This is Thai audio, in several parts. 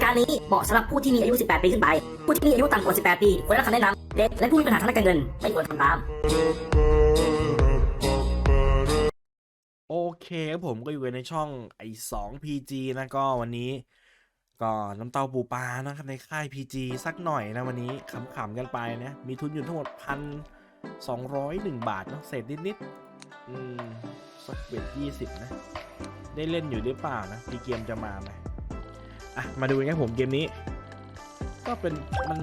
ายการนี้เหมาะสำหรับผู้ที่มีอายุ 18 ปีขึ้นไป ผู้ที่มีอายุต่ำกว่า 18 ปีควรได้รับคำแนะนำเด็กและผู้มีปัญหาทางด้านการเงินไม่ควรทำตาม โอเคครับผมก็อยู่กันในช่องไอ้สอง PG นะก็วันนี้ ก็น้ำเต้าปูปลานะครับในค่าย PG สักหน่อยนะวันนี้ขำๆกันไปนะมีทุนอยู่ทั้งหมดพันสองร้อยหนึ่งบาทเนาะเศษนิดๆอืมสักเบ็ดยี่สิบนะ ได้เล่นอยู่หรือเปล่านะมีเกมจะมาไหม อะมาดูกันครับผมเกมนี้ ก็เป็นมัน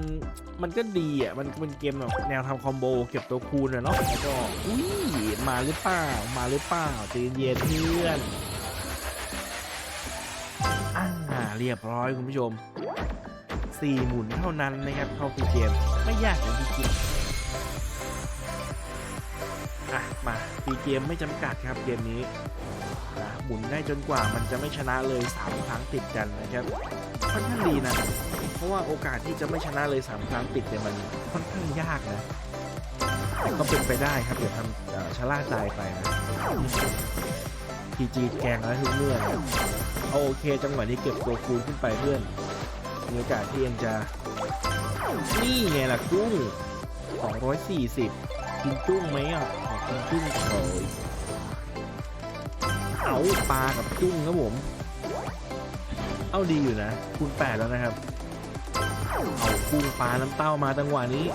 มันก็ดีอะมันเป็นเกมแบบแนวทำคอมโบเก็บตัวคูณอะเนาะแล้วก็อุ้ยมาหรือเปล่ามาหรือเปล่าใจเย็นเพื่อนอ่าเรียบร้อยคุณผู้ชมสี่หมุนเท่านั้นนะครับเข้าปีเกมไม่ยากอย่างที่คิดอะมาปีเกมไม่จำกัดครับเกมนี้ นะหมุนได้จนกว่ามันจะไม่ชนะเลยสามครั้งติดกันนะครับค่อนข้างดีนะ เพราะว่าโอกาสที่จะไม่ชนะเลยสามครั้งติดเนี่ยมันค่อนข้างยากนะก็เป็นไปได้ครับอย่าทำชะล่าใจไปนะพีจีแกงแล้วทุกเมื่อนะเอาโอเคจังหวะนี้เก็บตัวคูณขึ้นไปเพื่อนมีโอกาสที่ยังจะนี่ไงล่ะกุ้ง240กินจุ้งไหมอะกินจุ้งเฉย เอาปลากับจุ้งครับผม เอาดีอยู่นะคูณ8แล้วนะครับ เอากุ้งปลาน้ำเต้ามาจังหวะนี้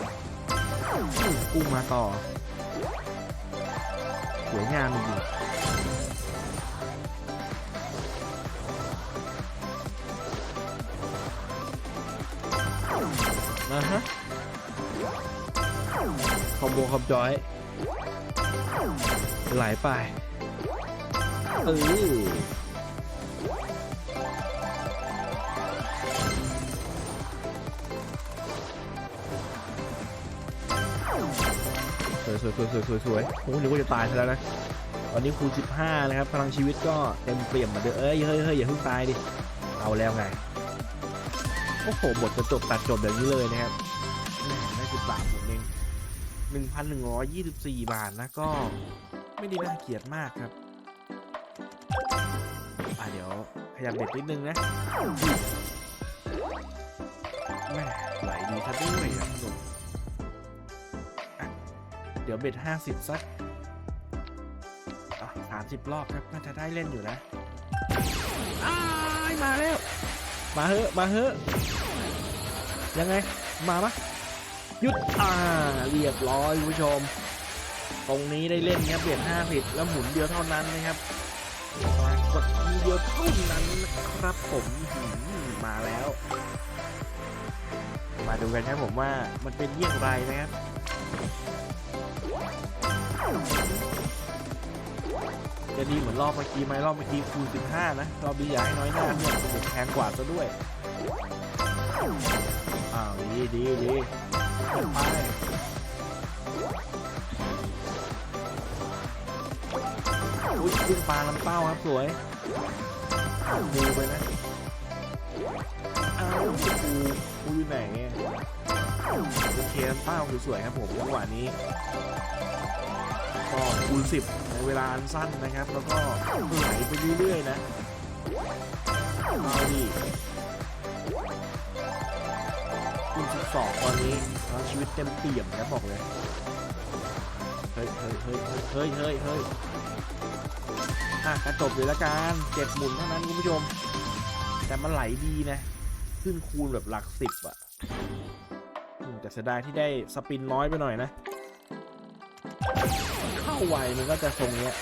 กุ้งมาต่อ สวยงามจริงนะฮะคอมโบคอมจอย ไหลไป เออสวยสวยสวยสวยสวยสวยโอ้หนึกว่าจะตายซะแล้วนะ ตอนนี้คูณ15 นะครับ พลังชีวิตก็เต็มเปี่ยมเหมือนเดิมเอ้ยเฮ้ยเฮ้ยอย่าเพิ่งตายดิ เอาแล้วไง โอ้โหบทจะจบตัดจบแบบนี้เลยนะครับหม่ได้สิบบาทผมเองหนึ่งพันหนึ่งร้อยยี่สิบสี่บาทนะก็ไม่ได้น่าเกลียดมากครับ อะเดี๋ยวขยับเบ็ดนิดนึงนะแม่ไหลดีซะด้วยครับคุณผู้ชมเดี๋ยวเบ็ดห้าสิบสักสามสิบรอบครับน่าจะได้เล่นอยู่นะามาแล้ว มาเหอะมาเหอะยังไง มาปะหยุดอ่าเรียบร้อยคุณผู้ชม ตรงนี้ได้เล่นครับเบ็ดห้าสิบแล้วหมุนเดียวเท่านั้นนะครับ กดทีเดียวเท่านั้นนะครับผมหืมมาแล้ว มาดูกันครับผมว่ามันเป็นเยี่ยงไรนะครับจะดีเหมือนรอบเมื่อกี้ไหมรอบเมื่อกี้คูณ15 นะ รอบนี้อย่าให้น้อยหน้าเพื่อนผมแพงกว่าซะด้วย อ้าว ดีดีดีไป อุ้ยขึ้นปลาลำเป้าครับสวยเอาปูไปนะเอาปูปูอยู่ไหนเนี่ยโอเคลำเป้าสวยๆครับผมจังหวะนี้ก็คูณ10 ในเวลาอันสั้นนะครับ แล้วก็ไหลไปเรื่อยๆนะเอาดิคูณ12ตอนนี้ชีวิตเต็มเปี่ยมนะบอกเลย เฮ้ยเฮ้ยเฮ้ยเฮ้ยเฮ้ยเฮ้ยอะกระจบเลยละกันเจ็ดหมุนเท่านั้นคุณผู้ชม แต่มันไหลดีนะ ขึ้นคูณแบบหลักสิบอะแต่เสียดายที่ได้สปินน้อยไปหน่อยนะ เข้าไวมันก็จะทรงเนี้ย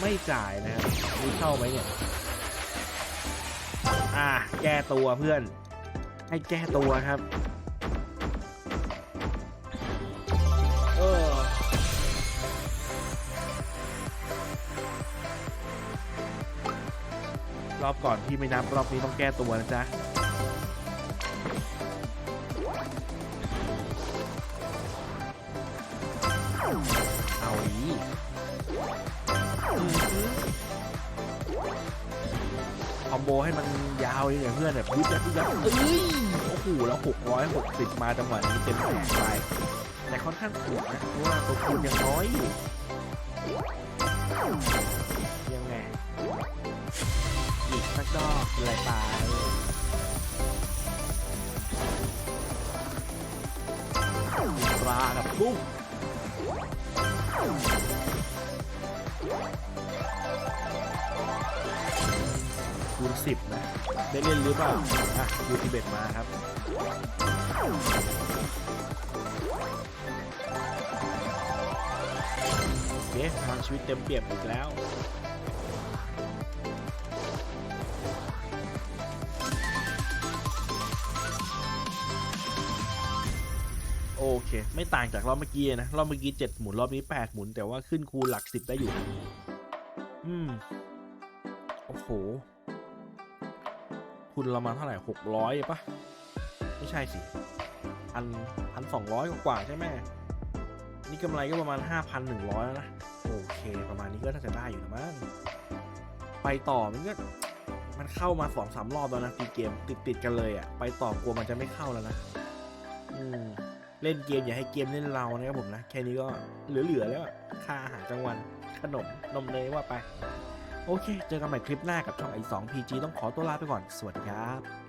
ไม่จ่ายนะครับมีเข้าไหมเนี่ย อะแก้ตัวเพื่อน ให้แก้ตัวครับ รอบก่อนพี่ไม่นับรอบนี้ต้องแก้ตัวนะจ๊ะเอาอีคอมโบให้มันยาวเลยเนี่ยเพื่อนแบบยึดยัดยึดยัดเอ้ยโอ้โหแล้วหกร้อยหกสิบมาจังหวะนี้เต็มแผงไป ค่อนข้างสูงนะเพราะว่าตัวคูณยังน้อยอยู่ยังไงอีกสักดอกอะไรไปปลากับปุ้งคูณสิบนะ ได้เล่นหรือเปล่าอะยูทิเบตมาครับ เคพลังชีวิตเต็มเปี่ยมอีกแล้ว โอเค ไม่ต่างจากรอบเมื่อกี้นะ รอบเมื่อกี้เจ็ดหมุน รอบนี้แปดหมุน แต่ว่าขึ้นคูณหลักสิบได้อยู่ อืม โอ้โหทุนเรามาเท่าไหร่หกร้อยปะไม่ใช่สิ พันพันสองร้อยกว่าใช่ไหมนี่กำไรก็ประมาณห้าพันหนึ่งร้อยแล้วนะ โอเค ประมาณนี้ก็น่าจะได้อยู่นะมั้งไปต่อมันก็มันเข้ามาสองสามรอบแล้วนะปีเกมติดติดกันเลยอะ่ะ ไปต่อกลัวมันจะไม่เข้าแล้วนะ อืม เล่นเกมอย่าให้เกมเล่นเรานะครับผมนะ แค่นี้ก็เหลือๆแล้วค่าอาหารกลางวัน ขนมนมเนยว่าไป โอเค เจอกันใหม่คลิปหน้ากับช่องไอ2 PG ต้องขอตัวลาไปก่อน สวัสดีครับ